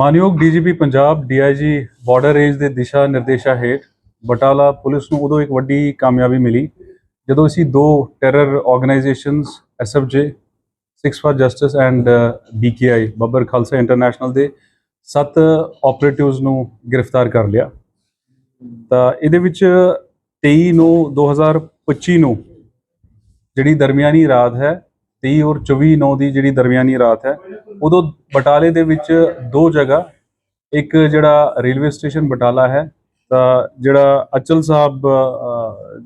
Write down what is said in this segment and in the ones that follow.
ਮਾਨਯੋਗ DGP Punjab DIG border range ਦੇ ਦਿਸ਼ਾ ਨਿਰਦੇਸ਼ਾਂ ਹੇਠ ਬਟਾਲਾ ਪੁਲਿਸ ਨੂੰ ਉਦੋਂ ਇੱਕ ਵੱਡੀ ਕਾਮਯਾਬੀ ਮਿਲੀ, ਜਦੋਂ ਅਸੀਂ ਦੋ terror organisations SFJ Sikhs for justice and BKI Babbar Khalsa international ਦੇ ਸੱਤ ਆਪਰੇਟਿਵਸ ਨੂੰ ਗ੍ਰਿਫਤਾਰ ਕਰ ਲਿਆ। ਤਾਂ ਇਹਦੇ ਵਿੱਚ 23 ਨੂੰ 2025 ਨੂੰ, ਜਿਹੜੀ ਦਰਮਿਆਨੀ ਰਾਤ ਹੈ 23 ਔਰ 24 ਨੌ ਦੀ ਜਿਹੜੀ ਦਰਮਿਆਨੀ ਰਾਤ ਹੈ, ਉਦੋਂ ਬਟਾਲੇ ਦੇ ਵਿੱਚ ਦੋ ਜਗ੍ਹਾ, ਇੱਕ ਜਿਹੜਾ ਰੇਲਵੇ ਸਟੇਸ਼ਨ ਬਟਾਲਾ ਹੈ, ਤਾਂ ਜਿਹੜਾ ਅਚਲ ਸਾਹਿਬ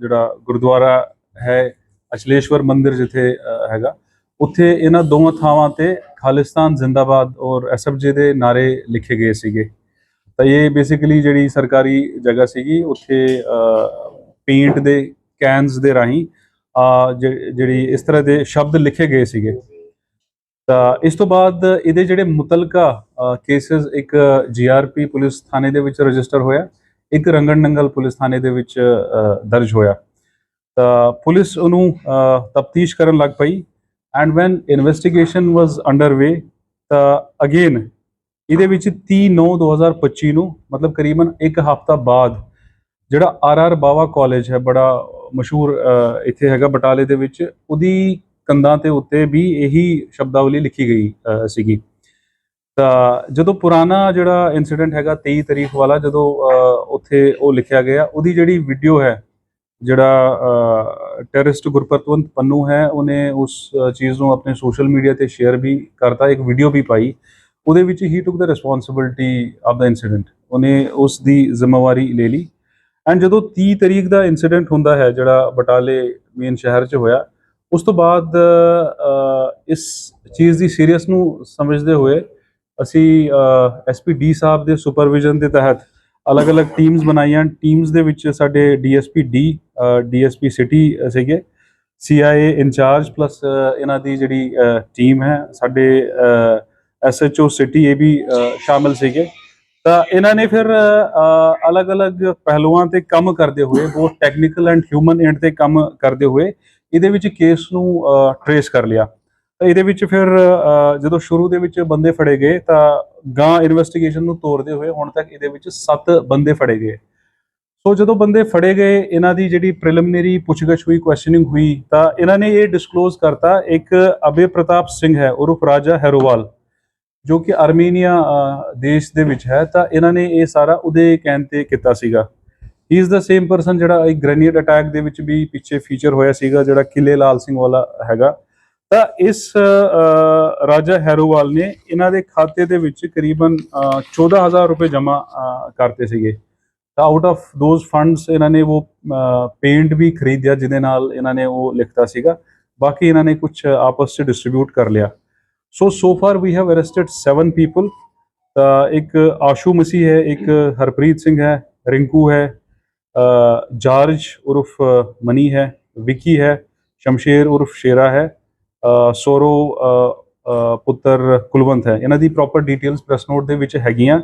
ਜਿਹੜਾ ਗੁਰਦੁਆਰਾ ਹੈ, ਅਚਲੇਸ਼ਵਰ ਮੰਦਿਰ ਜਿੱਥੇ ਹੈਗਾ, ਉੱਥੇ ਇਹਨਾਂ ਦੋਵਾਂ ਥਾਵਾਂ ਤੇ ਖਾਲਿਸਤਾਨ ਜ਼ਿੰਦਾਬਾਦ ਔਰ ਐਸਐਫਜੇ ਦੇ ਨਾਰੇ ਲਿਖੇ ਗਏ ਸੀਗੇ। ਤਾਂ ਇਹ ਬੇਸਿਕਲੀ ਜਿਹੜੀ ਸਰਕਾਰੀ ਜਗ੍ਹਾ ਸੀਗੀ, ਉੱਥੇ ਪੇਂਟ ਦੇ ਕੈਨਸ ਦੇ ਰਾਹੀਂ ਜਿਹੜੀ ਇਸ ਤਰ੍ਹਾਂ ਦੇ ਸ਼ਬਦ ਲਿਖੇ ਗਏ ਸੀਗੇ। ਤਾਂ ਇਸ ਤੋਂ ਬਾਅਦ ਇਹਦੇ ਜਿਹੜੇ ਮੁਤਲਕਾ ਕੇਸਸ ਇੱਕ ਜੀਆਰਪੀ ਪੁਲਿਸ ਥਾਣੇ ਦੇ ਵਿੱਚ ਰਜਿਸਟਰ ਹੋਇਆ, ਇੱਕ ਰੰਗਣ ਨੰਗਲ ਪੁਲਿਸ ਥਾਣੇ ਦੇ ਵਿੱਚ ਦਰਜ ਹੋਇਆ। ਤਾਂ ਪੁਲਿਸ ਉਹਨੂੰ ਤਫਤੀਸ਼ ਕਰਨ ਲੱਗ ਪਈ and when investigation was underway ਤਾਂ ਅਗੇਨ ਇਹਦੇ ਵਿੱਚ 30 9 2025 ਨੂੰ ਮਤਲਬ ਕਰੀਬਨ ਇੱਕ ਹਫ਼ਤਾ ਬਾਅਦ ਜਿਹੜਾ ਆਰ ਆਰ ਬਾਵਾ ਕਾਲਜ ਹੈ, ਬੜਾ ਮਸ਼ਹੂਰ ਇੱਥੇ ਹੈਗਾ ਬਟਾਲੇ ਦੇ ਵਿੱਚ। ਉਹਦੀ ਕੰਧਾਂ ਤੇ ਉੱਤੇ ਵੀ ਇਹੀ ਸ਼ਬਦਾਵਲੀ ਲਿਖੀ ਗਈ ਸੀਗੀ। ਤਾਂ ਜਦੋਂ ਪੁਰਾਣਾ ਜਿਹੜਾ ਇਨਸੀਡੈਂਟ ਹੈਗਾ 23 ਤਰੀਕ ਵਾਲਾ, ਜਦੋਂ ਉੱਥੇ ਉਹ ਲਿਖਿਆ ਗਿਆ, ਉਹਦੀ ਜਿਹੜੀ ਵੀਡੀਓ ਹੈ, ਜਿਹੜਾ ਟੈਰਰਿਸਟ ਗੁਰਪਤਵੰਤ ਪੰਨੂ ਹੈ, ਉਹਨੇ ਉਸ ਚੀਜ਼ ਨੂੰ ਆਪਣੇ ਸੋਸ਼ਲ ਮੀਡੀਆ ਤੇ ਸ਼ੇਅਰ ਵੀ ਕਰਤਾ, ਇੱਕ ਵੀਡੀਓ ਵੀ ਪਾਈ। ਉਹਦੇ ਵਿੱਚ ਹੀ took the responsibility of the incident ਉਹਨੇ ਉਸ ਦੀ ਜ਼ਿੰਮੇਵਾਰੀ ਲੈ ਲਈ। ਐਂਡ ਜਦੋਂ 30 ਤਰੀਕ ਦਾ ਇਨਸੀਡੈਂਟ ਹੁੰਦਾ ਹੈ ਜਿਹੜਾ ਬਟਾਲੇ ਮੇਨ ਸ਼ਹਿਰ 'ਚ ਹੋਇਆ ਉਸ ਤੋਂ ਬਾਅਦ ਇਸ ਚੀਜ਼ ਦੀ ਸੀਰੀਅਸ ਨੂੰ ਸਮਝਦੇ ਹੋਏ ਅਸੀਂ ਐਸਪੀ ਡੀ ਸਾਹਿਬ ਦੇ ਸੁਪਰਵਿਜ਼ਨ ਦੇ ਤਹਿਤ ਅਲੱਗ-ਅਲੱਗ ਟੀਮਸ ਬਣਾਈਆਂ। ਟੀਮਸ ਦੇ ਵਿੱਚ ਸਾਡੇ ਡੀਐਸਪੀ ਡੀ ਡੀਐਸਪੀ ਸਿਟੀ ਸੀਗੇ। ਸੀਆਈਏ ਇੰਚਾਰਜ ਪਲੱਸ ਇਹਨਾਂ ਦੀ ਜਿਹੜੀ ਟੀਮ ਹੈ ਸਾਡੇ ਐਸਐਚਓ ਸਿਟੀ ਇਹ ਵੀ ਅ, ਸ਼ਾਮਲ ਸੀਗੇ। ਤਾਂ ਇਹਨਾਂ ਨੇ ਫਿਰ ਅਲੱਗ-ਅਲੱਗ ਪਹਿਲੂਆਂ ਤੇ ਕੰਮ ਕਰਦੇ ਹੋਏ, ਬਹੁਤ ਟੈਕਨੀਕਲ ਐਂਡ ਹਿਊਮਨ ਐਂਡ ਤੇ ਕੰਮ ਕਰਦੇ ਹੋਏ, ਇਹਦੇ ਵਿੱਚ ਕੇਸ ਨੂੰ ਟਰੇਸ ਕਰ ਲਿਆ। ਤਾਂ ਇਹਦੇ ਵਿੱਚ ਫਿਰ ਜਦੋਂ ਸ਼ੁਰੂ ਦੇ ਵਿੱਚ ਬੰਦੇ ਫੜੇ ਗਏ, ਤਾਂ ਗਾਂ ਇਨਵੈਸਟੀਗੇਸ਼ਨ ਨੂੰ ਤੋਰਦੇ ਹੋਏ ਹੁਣ ਤੱਕ ਇਹਦੇ ਵਿੱਚ 7 ਬੰਦੇ ਫੜੇ ਗਏ। ਸੋ ਜਦੋਂ ਬੰਦੇ ਫੜੇ ਗਏ, ਇਹਨਾਂ ਦੀ ਜਿਹੜੀ ਪ੍ਰੀਲਿਮਿਨਰੀ ਪੁੱਛਗਿੱਛ ਹੋਈ ਕੁਐਸਚਨਿੰਗ ਹੋਈ, ਤਾਂ ਇਹਨਾਂ ਨੇ ਇਹ ਡਿਸਕਲੋਜ਼ ਕਰਤਾ, ਇੱਕ ਅਬੇ ਪ੍ਰਤਾਪ ਸਿੰਘ ਹੈ, ਉਰਫ ਰਾਜਾ ਹੈਰੋਵਾਲ। ਜੋ ਕਿ ਆਰਮੀਨੀਆ ਦੇਸ਼ ਦੇ ਵਿੱਚ ਹੈ ਤਾਂ ਇਹਨਾਂ ਨੇ ਇਹ ਸਾਰਾ ਉਹਦੇ ਕਹਿਣ ਤੇ ਕੀਤਾ ਸੀਗਾ। He is the same person ਜਿਹੜਾ ਇੱਕ ਗ੍ਰੈਨੇਡ ਅਟੈਕ ਦੇ ਵਿੱਚ ਵੀ ਪਿੱਛੇ ਫੀਚਰ ਹੋਇਆ ਸੀਗਾ ਜਿਹੜਾ ਕਿਲੇ ਲਾਲ ਸਿੰਘ ਵਾਲਾ ਹੈਗਾ। ਤਾਂ ਇਸ ਰਾਜਾ ਹੈਰੋਵਾਲ ਨੇ ਇਹਨਾਂ ਦੇ ਖਾਤੇ ਦੇ ਵਿੱਚ ਕਰੀਬਨ ਅ, 14000 ਰੁਪਏ ਜਮ੍ਹਾਂ ਕਰਤੇ ਸੀਗੇ। ਤਾਂ ਆਊਟ ਆਫ ਦੋਜ਼ ਫੰਡਸ ਇਹਨਾਂ ਨੇ ਉਹ ਪੇਂਟ ਵੀ ਖਰੀਦਿਆ ਜਿਹਦੇ ਨਾਲ ਇਹਨਾਂ ਨੇ ਉਹ ਲਿਖਤਾ ਸੀਗਾ। ਬਾਕੀ ਇਹਨਾਂ ਨੇ ਕੁਝ ਆਪਸ ਚ ਡਿਸਟ੍ਰੀਬਿਊਟ ਕਰ ਲਿਆ। So so far we have arrested 7 people ਤਾਂ ਇੱਕ ਆਸ਼ੂ ਮਸੀਹ ਹੈ ਇੱਕ ਹਰਪ੍ਰੀਤ ਸਿੰਘ ਹੈ ਰਿੰਕੂ ਹੈ ਅ, ਜਾਰਜ ਉਰਫ ਮਨੀ ਹੈ ਵਿੱਕੀ ਹੈ ਸ਼ਮਸ਼ੇਰ ਉਰਫ ਸ਼ੇਰਾ ਹੈ ਸੋਰੋ ਪੁੱਤਰ ਕੁਲਵੰਤ ਹੈ ਇਹਨਾਂ ਦੀ ਪ੍ਰੋਪਰ ਡਿਟੇਲਸ ਪ੍ਰੈਸ ਨੋਟ ਦੇ ਵਿੱਚ ਹੈਗੀਆਂ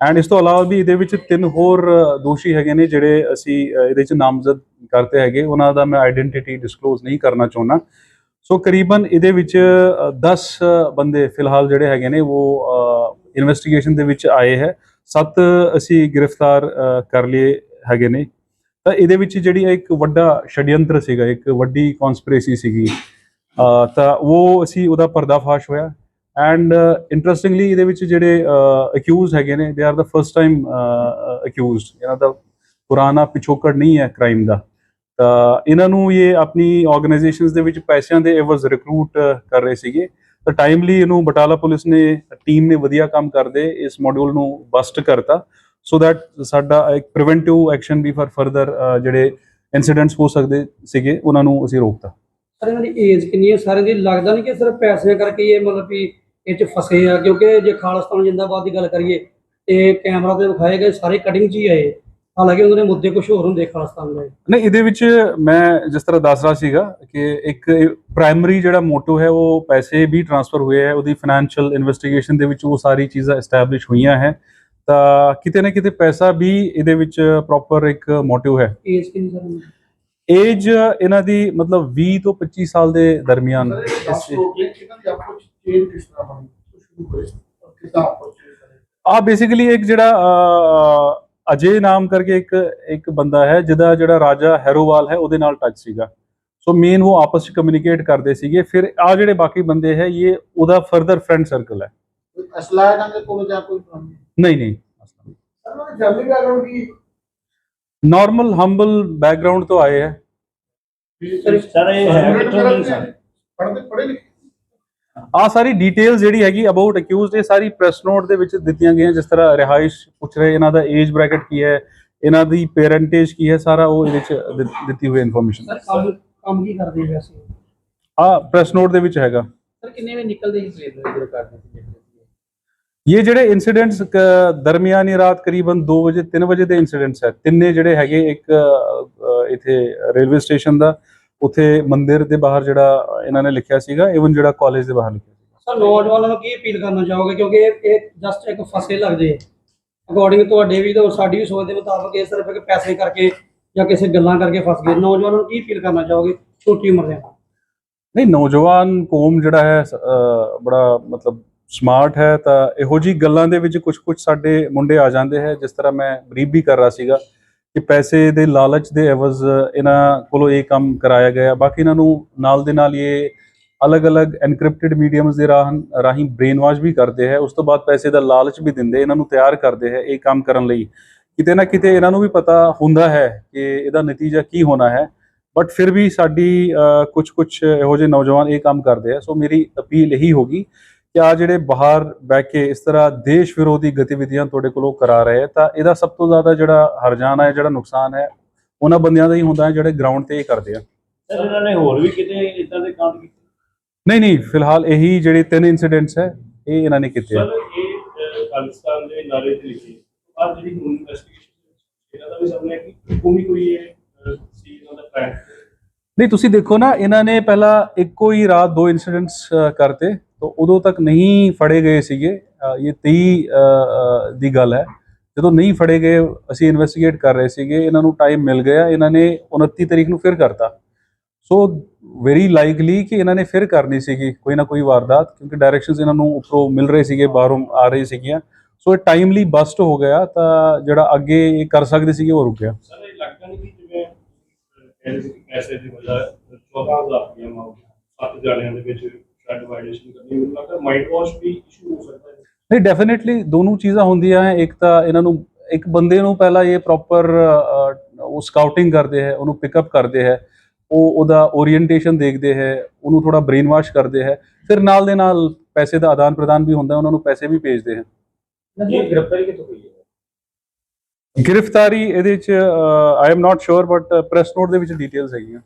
ਐਂਡ ਇਸ ਤੋਂ ਇਲਾਵਾ ਵੀ ਇਹਦੇ ਵਿੱਚ ਤਿੰਨ ਹੋਰ ਦੋਸ਼ੀ ਹੈਗੇ ਨੇ ਜਿਹੜੇ ਅਸੀਂ ਇਹਦੇ ਵਿੱਚ ਨਾਮਜ਼ਦ ਕਰਤੇ ਹੈਗੇ ਉਹਨਾਂ ਦਾ ਮੈਂ ਆਇਡੈਂਟੀਟੀ ਡਿਸਕਲੋਜ਼ ਨਹੀਂ ਕਰਨਾ ਚਾਹੁੰਦਾ ਸੋ ਕਰੀਬਨ ਇਹਦੇ ਵਿੱਚ 10 ਬੰਦੇ ਫਿਲਹਾਲ ਜਿਹੜੇ ਹੈਗੇ ਨੇ, ਉਹ ਇਨਵੈਸਟੀਗੇਸ਼ਨ ਦੇ ਵਿੱਚ ਆਏ ਹੈ। ਸੱਤ ਅਸੀਂ ਗ੍ਰਿਫਤਾਰ ਕਰ ਲਏ ਹੈਗੇ ਨੇ। ਤਾਂ ਇਹਦੇ ਵਿੱਚ ਜਿਹੜੀ ਇੱਕ ਵੱਡਾ ਛੜਯੰਤਰ ਸੀਗਾ, ਇੱਕ ਵੱਡੀ ਕਨਸਪੀਰੇਸੀ ਸੀਗੀ ਤਾਂ ਉਹ ਅਸੀਂ ਉਹਦਾ ਪਰਦਾਫਾਸ਼ ਹੋਇਆ। ਐਂਡ ਇੰਟਰਸਟਿੰਗਲੀ ਇਹਦੇ ਵਿੱਚ ਜਿਹੜੇ ਅਕਿਊਜ਼ ਹੈਗੇ ਨੇ they are the first time accused ਇਹਨਾਂ ਦਾ ਪੁਰਾਣਾ ਪਿਛੋਕੜ ਨਹੀਂ ਹੈ ਕ੍ਰਾਈਮ ਦਾ। ਤਾਂ ਇਹਨਾਂ ਨੂੰ ਇਹ ਆਪਣੀ ਆਰਗੇਨਾਈਜੇਸ਼ਨਸ ਦੇ ਵਿੱਚ ਪੈਸਿਆਂ ਦੇ ਐਵਜ਼ ਰਿਕਰੂਟ ਕਰ ਰਹੇ ਸੀਗੇ। ਤਾਂ ਟਾਈਮਲੀ ਇਹਨੂੰ ਬਟਾਲਾ ਪੁਲਿਸ ਨੇ ਟੀਮ ਨੇ ਵਧੀਆ ਕੰਮ ਕਰਦੇ, ਇਸ ਮੋਡਿਊਲ ਨੂੰ ਬਸਟ ਕਰਤਾ। ਸੋ ਦੈਟ ਸਾਡਾ ਇੱਕ ਪ੍ਰੀਵੈਂਟਿਵ ਐਕਸ਼ਨ ਵੀ ਫਾਰ ਫਰਦਰ ਜਿਹੜੇ ਇਨਸੀਡੈਂਟਸ ਹੋ ਸਕਦੇ ਸੀਗੇ, ਉਹਨਾਂ ਨੂੰ ਅਸੀਂ ਰੋਕਤਾ। ਸਰ ਇਹਨਾਂ ਦੀ ਏਜ ਕਿੰਨੀ ਹੈ? ਸਾਰਿਆਂ ਦੀ ਲੱਗਦਾ ਨਹੀਂ ਕਿ ਸਿਰਫ ਪੈਸਿਆਂ ਕਰਕੇ ਹੀ ਇਹ ਮਤਲਬ ਵੀ ਇਹ ਚ ਫਸੇ ਆ, ਕਿਉਂਕਿ ਜੇ ਖਾਲਿਸਤਾਨ ਜਿੰਦਾਬਾਦ ਦੀ ਗੱਲ ਕਰੀਏ, ਤੇ ਕੈਮਰਾ ਤੇ ਵਿਖਾਏ ਗਏ ਸਾਰੇ ਕਟਿੰਗ ਚ ਹੀ ਆਏ ਹਾਲਾਂਕਿ ਉਹਨਾਂ ਦੇ ਮੁੱਦੇ ਕੁਝ ਹੋਰ ਹੁੰਦੇ ਖਾਲਿਸਤਾਨ ਦੇ ਨਹੀਂ ਇਹਦੇ ਵਿੱਚ ਮੈਂ ਜਿਸ ਤਰ੍ਹਾਂ ਦੱਸ ਰਿਹਾ ਸੀਗਾ ਕਿ ਇੱਕ ਪ੍ਰਾਇਮਰੀ ਜਿਹੜਾ ਮੋਟੋ ਹੈ ਉਹ ਪੈਸੇ ਵੀ ਟ੍ਰਾਂਸਫਰ ਹੋਏ ਹੈ ਉਹਦੀ ਫਾਈਨੈਂਸ਼ੀਅਲ ਇਨਵੈਸਟੀਗੇਸ਼ਨ ਦੇ ਵਿੱਚ ਉਹ ਸਾਰੀ ਚੀਜ਼ਾਂ ਐਸਟੈਬਲਿਸ਼ ਹੋਈਆਂ ਹੈ। ਤਾਂ ਕਿਤੇ ਨਾ ਕਿਤੇ ਪੈਸਾ ਵੀ ਇਹਦੇ ਵਿੱਚ ਪ੍ਰੋਪਰ ਇੱਕ ਮੋਟਿਵ ਹੈ। ਏਜ ਕਿੰਨੀ ਸਰ ਇਹਨਾਂ ਦੀ? ਏਜ ਇਹਨਾਂ ਦੀ ਮਤਲਬ 20 ਤੋਂ 25 ਸਾਲ ਦੇ ਦਰਮਿਆਨ ਆ ਬੇਸਿਕਲੀ ਇੱਕ ਜਿਹੜਾ ਅਜੇ ਨਾਮ ਕਰਕੇ ਇੱਕ ਇੱਕ ਬੰਦਾ ਹੈ ਜਿਹਦਾ ਜਿਹੜਾ ਰਾਜਾ ਹੈਰੋਵਾਲ ਹੈ ਉਹਦੇ ਨਾਲ ਟੱਚ ਸੀਗਾ। ਸੋ ਮੇਨ ਉਹ ਆਪਸ ਵਿੱਚ ਕਮਿਊਨੀਕੇਟ ਕਰਦੇ ਸੀਗੇ। ਫਿਰ ਆ ਜਿਹੜੇ ਬਾਕੀ ਬੰਦੇ ਹੈ ਇਹ ਉਹਦਾ ਫਰਦਰ ਫਰੈਂਡ ਸਰਕਲ ਹੈ। ਅਸਲਾ ਇਹਨਾਂ ਦੇ ਕੋਲ ਜਾਂ ਕੋਈ? ਨਹੀਂ ਨਹੀਂ। ਉਹਨਾਂ ਦੀ ਫੈਮਿਲੀ ਬੈਕਗ੍ਰਾਉਂਡ ਕੀ ਨਾਰਮਲ ਹੰਬਲ ਬੈਕਗ੍ਰਾਉਂਡ ਤੋਂ ਆਏ ਹੈ। ਸਰ ਇਹ ਹੈ ਪੜ੍ਹਦੇ ਪੜ੍ਹੇ ਲਿਖੇ ਆ ਸਾਰੀ ਡਿਟੇਲਸ ਜਿਹੜੀ ਹੈਗੀ ਅਬਾਊਟ ਅਕਿਊਜ਼ਡ ਇਹ ਸਾਰੀ ਪ੍ਰੈਸ ਨੋਟ ਦੇ ਵਿੱਚ ਦਿੱਤੀਆਂ ਗਈਆਂ ਜਿਸ ਤਰ੍ਹਾਂ ਰਿਹਾਇਸ਼ ਪੁੱਛ ਰਹੇ ਇਹਨਾਂ ਦਾ ਏਜ ਬ੍ਰੈਕਟ ਕੀ ਹੈ ਇਹਨਾਂ ਦੀ ਪੇਰੈਂਟੇਜ ਕੀ ਹੈ ਸਾਰਾ ਉਹ ਇਹਦੇ ਵਿੱਚ ਦਿੱਤੀ ਹੋਈ ਇਨਫੋਰਮੇਸ਼ਨ ਸਰ ਕੰਮ ਕੀ ਕਰਦੇ ਵੈਸੇ ਆ ਪ੍ਰੈਸ ਨੋਟ ਦੇ ਵਿੱਚ ਹੈਗਾ। ਸਰ ਕਿੰਨੇ ਵੇ ਨਿਕਲਦੇ ਸੀ ਟ੍ਰੇਨ ਜਦੋਂ ਕਰਦੇ ਸੀ ਇਹ ਜਿਹੜੇ ਇਨਸੀਡੈਂਟਸ ਦਰਮਿਆਨੀ ਰਾਤ ਕਰੀਬਨ 2 ਵਜੇ 3 ਵਜੇ ਦੇ ਇਨਸੀਡੈਂਟਸ ਹੈ। ਤਿੰਨੇ ਜਿਹੜੇ ਹੈਗੇ ਇੱਕ ਇੱਥੇ ਰੇਲਵੇ ਸਟੇਸ਼ਨ ਦਾ ਉੱਥੇ ਮੰਦਿਰ ਦੇ ਬਾਹਰ ਜਿਹੜਾ ਇਹਨਾਂ ਨੇ ਲਿਖਿਆ ਸੀਗਾ ਇਵਨ ਜਿਹੜਾ ਕਾਲਜ ਦੇ ਬਾਹਰ ਲਿਖਿਆ ਸੀਗਾ। ਸਰ ਨੌਜਵਾਨਾਂ ਨੂੰ ਕੀ ਅਪੀਲ ਕਰਨਾ ਚਾਹੋਗੇ? ਕਿਉਂਕਿ ਇਹ- ਇਹ ਜਸਟ ਇੱਕ ਫਸੇ ਲੱਗਦੇ ਅਕੋਰਡਿੰਗ ਤੁਹਾਡੇ ਵੀ ਤੇ ਸਾਡੀ ਵੀ ਸੋਚ ਦੇ ਮੁਤਾਬਕ ਇਹ ਸਿਰਫ ਇੱਕ ਪੈਸੇ ਕਰਕੇ ਜਾਂ ਕਿਸੇ ਗੱਲਾਂ ਕਰਕੇ ਫਸ ਗਏ। ਨੌਜਵਾਨਾਂ ਨੂੰ ਕੀ ਅਪੀਲ ਕਰਨਾ ਚਾਹੋਗੇ ਛੋਟੀ ਉਮਰ ਦੇ ਨਹੀਂ ਨੌਜਵਾਨ ਕੌਮ ਜਿਹੜਾ ਹੈ ਸ- ਬੜਾ ਮਤਲਬ ਸਮਾਰਟ ਹੈ ਤਾਂ ਇਹੋ ਜੀ ਗੱਲਾਂ ਦੇ ਵਿੱਚ ਕੁਝ ਕੁਝ ਸਾਡੇ ਮੁੰਡੇ ਆ ਜਾਂਦੇ ਹੈ ਜਿਸ ਤਰ੍ਹਾਂ ਮੈਂ ਬਰੀਫ ਵੀ ਕਰ ਰਿਹਾ ਸੀਗਾ। ਕਿ ਪੈਸੇ ਦੇ ਲਾਲਚ ਦੇ ਐਵਜ਼, ਇਹਨਾਂ ਕੋਲੋਂ ਇਹ ਕੰਮ ਕਰਾਇਆ ਗਿਆ। ਬਾਕੀ ਇਹਨਾਂ ਨੂੰ ਨਾਲ ਦੇ ਨਾਲ ਇਹ ਅਲੱਗ-ਅਲੱਗ ਐਨਕ੍ਰਿਪਟਡ ਮੀਡੀਅਮਸ ਦੇ ਰਾਹੀਂ ਰਾਹੀਂ ਬ੍ਰੇਨ ਵਾਸ਼ ਵੀ ਕਰਦੇ ਹੈ। ਉਸ ਤੋਂ ਬਾਅਦ ਪੈਸੇ ਦਾ ਲਾਲਚ ਵੀ ਦਿੰਦੇ, ਇਹਨਾਂ ਨੂੰ ਤਿਆਰ ਕਰਦੇ ਹੈ ਇਹ ਕੰਮ ਕਰਨ ਲਈ। ਕਿਤੇ ਨਾ ਕਿਤੇ ਇਹਨਾਂ ਨੂੰ ਵੀ ਪਤਾ ਹੁੰਦਾ ਹੈ ਕਿ ਇਹਦਾ ਨਤੀਜਾ ਕੀ ਹੋਣਾ ਹੈ। ਬਟ ਫਿਰ ਵੀ ਸਾਡੀ ਕੁਝ ਕੁਝ ਇਹੋ ਜਿਹੇ ਨੌਜਵਾਨ ਇਹ ਕੰਮ ਕਰਦੇ ਆ ਸੋ ਮੇਰੀ ਅਪੀਲ ਇਹੀ ਹੋਗੀ ਕਿ ਆ ਜਿਹੜੇ ਬਾਹਰ ਬਹਿ ਕੇ ਇਸ ਤਰ੍ਹਾਂ ਦੇਸ਼ ਵਿਰੋਧੀ ਗਤੀਵਿਧੀਆਂ ਤੁਹਾਡੇ ਕੋਲੋਂ ਕਰਾ ਰਹੇ ਤਾਂ ਇਹਦਾ ਸਭ ਤੋਂ ਜ਼ਿਆਦਾ ਜਿਹੜਾ ਹਰਜਾਨਾ ਹੈ ਜਿਹੜਾ ਨੁਕਸਾਨ ਹੈ ਉਹਨਾਂ ਬੰਦਿਆਂ ਦਾ ਹੀ ਹੁੰਦਾ ਹੈ ਜਿਹੜੇ ਗਰਾਊਂਡ ਤੇ ਇਹ ਕਰਦੇ ਆ। ਸਰ ਇਹਨਾਂ ਨੇ ਹੋਰ ਵੀ ਕਿਤੇ ਇਦਾਂ ਦੇ ਕਾਂਡ ਕੀਤੇ? ਨਹੀਂ ਨਹੀਂ ਫਿਲਹਾਲ ਇਹੀ ਜਿਹੜੇ ਤਿੰਨ ਇਨਸੀਡੈਂਟਸ ਹੈ ਇਹ ਇਹਨਾਂ ਨੇ ਕੀਤੇ ਸਰ ਇਹ ਖਾਲਿਸਤਾਨ ਦੇ ਨਾਰੇ ਤੇ ਲਿਖੇ। ਆ ਜਿਹੜੀ ਹੁਣ ਇਨਵੈਸਟੀਗੇਸ਼ਨ ਇਹਨਾਂ ਦਾ ਵੀ ਸਾਹਮਣੇ ਹੈ ਕਿ ਕੋਈ ਕੋਈ ਅਹ, ਸੀ ਇਹਨਾਂ ਦਾ ਕ੍ਰਾਈਮ ਨਹੀਂ ਤੁਸੀਂ ਦੇਖੋ ਨਾ ਇਹਨਾਂ ਨੇ ਪਹਿਲਾਂ ਇੱਕੋ ਹੀ ਰਾਤ ਦੋ ਇਨਸੀਡੈਂਟਸ ਕਰਤੇ। ਤਾਂ ਉਦੋਂ ਤੱਕ ਨਹੀਂ ਫੜੇ ਗਏ ਸੀਗੇ। ਇਹ 23 ਦੀ ਗੱਲ ਹੈ। ਜਦੋਂ ਨਹੀਂ ਫੜੇ ਗਏ, ਅਸੀਂ ਇਨਵੈਸਟੀਗੇਟ ਕਰ ਰਹੇ ਸੀਗੇ। ਇਹਨਾਂ ਨੂੰ ਟਾਈਮ ਮਿਲ ਗਿਆ। ਇਹਨਾਂ ਨੇ 29 ਤਰੀਕ ਨੂੰ ਫਿਰ ਕਰਤਾ। ਸੋ ਵੈਰੀ ਲਾਈਕਲੀ ਕਿ ਇਹਨਾਂ ਨੇ ਫਿਰ ਕਰਨੀ ਸੀਗੀ ਕੋਈ ਨਾ ਕੋਈ ਵਾਰਦਾਤ, ਕਿਉਂਕਿ ਡਾਇਰੈਕਸ਼ਨਸ ਇਹਨਾਂ ਨੂੰ ਉੱਪਰੋਂ ਮਿਲ ਰਹੇ ਸੀਗੇ, ਬਾਹਰੋਂ ਆ ਰਹੇ ਸੀਗੀਆਂ। ਸੋ ਇਹ ਟਾਈਮਲੀ ਬਸਟ ਹੋ ਗਿਆ ਤਾਂ ਜਿਹੜਾ ਅੱਗੇ ਇਹ ਕਰ ਸਕਦੇ ਸੀਗੇ, ਉਹ ਰੁਕ ਗਿਆ। ਸਰ ਇਹ ਲੱਗਦਾ ਨਹੀਂ ਕਿ ਜਿਵੇਂ ਪੈਸੇ ਦੀ ਵਜ੍ਹਾ 14000 ਰੁਪਏ ਮਾਂਗ ਸੱਤ ਜਾਣਿਆਂ ਦੇ ਵਿੱਚ ਸ਼ਾਇਦ ਵਾਇਲੇਸ਼ਨ ਕਰਨੀ ਮੈਨੂੰ ਲੱਗਦਾ ਮਾਈਂਡ ਵਾਸ਼ ਵੀ ਇਸ਼ੂ ਹੋ ਸਕਦਾ ਹੈ। ਨਹੀਂ ਡੈਫੀਨਿਟਲੀ ਦੋਨੋਂ ਚੀਜ਼ਾਂ ਹੁੰਦੀਆਂ ਹੈ। ਇੱਕ ਤਾਂ ਇਹਨਾਂ ਨੂੰ ਇੱਕ ਬੰਦੇ ਨੂੰ ਪਹਿਲਾਂ ਇਹ ਪ੍ਰੋਪਰ ਉਹ ਸਕਾਊਟਿੰਗ ਕਰਦੇ ਹੈ ਉਹਨੂੰ ਪਿਕਅਪ ਕਰਦੇ ਹੈ ਉਹ ਉਹਦਾ ਓਰੀਐਂਟੇਸ਼ਨ ਦੇਖਦੇ ਹੈ ਉਹਨੂੰ ਥੋੜਾ ਬ੍ਰੇਨ ਵਾਸ਼ ਕਰਦੇ ਹੈ ਫਿਰ ਨਾਲ ਦੇ ਨਾਲ ਪੈਸੇ ਦਾ ਆਦਾਨ ਪ੍ਰਦਾਨ ਵੀ ਹੁੰਦਾ ਹੈ, ਉਹਨਾਂ ਨੂੰ ਪੈਸੇ ਵੀ ਭੇਜਦੇ ਹੈ। ਗ੍ਰਿਫਤਾਰੀ ਕਿੱਥੋਂ ਹੋਈ ਹੈ? ਗ੍ਰਿਫਤਾਰੀ ਇਹਦੇ ਚ I am not sure but press note ਦੇ ਵਿੱਚ ਡਿਟੇਲਸ ਹੈਗੀਆਂ।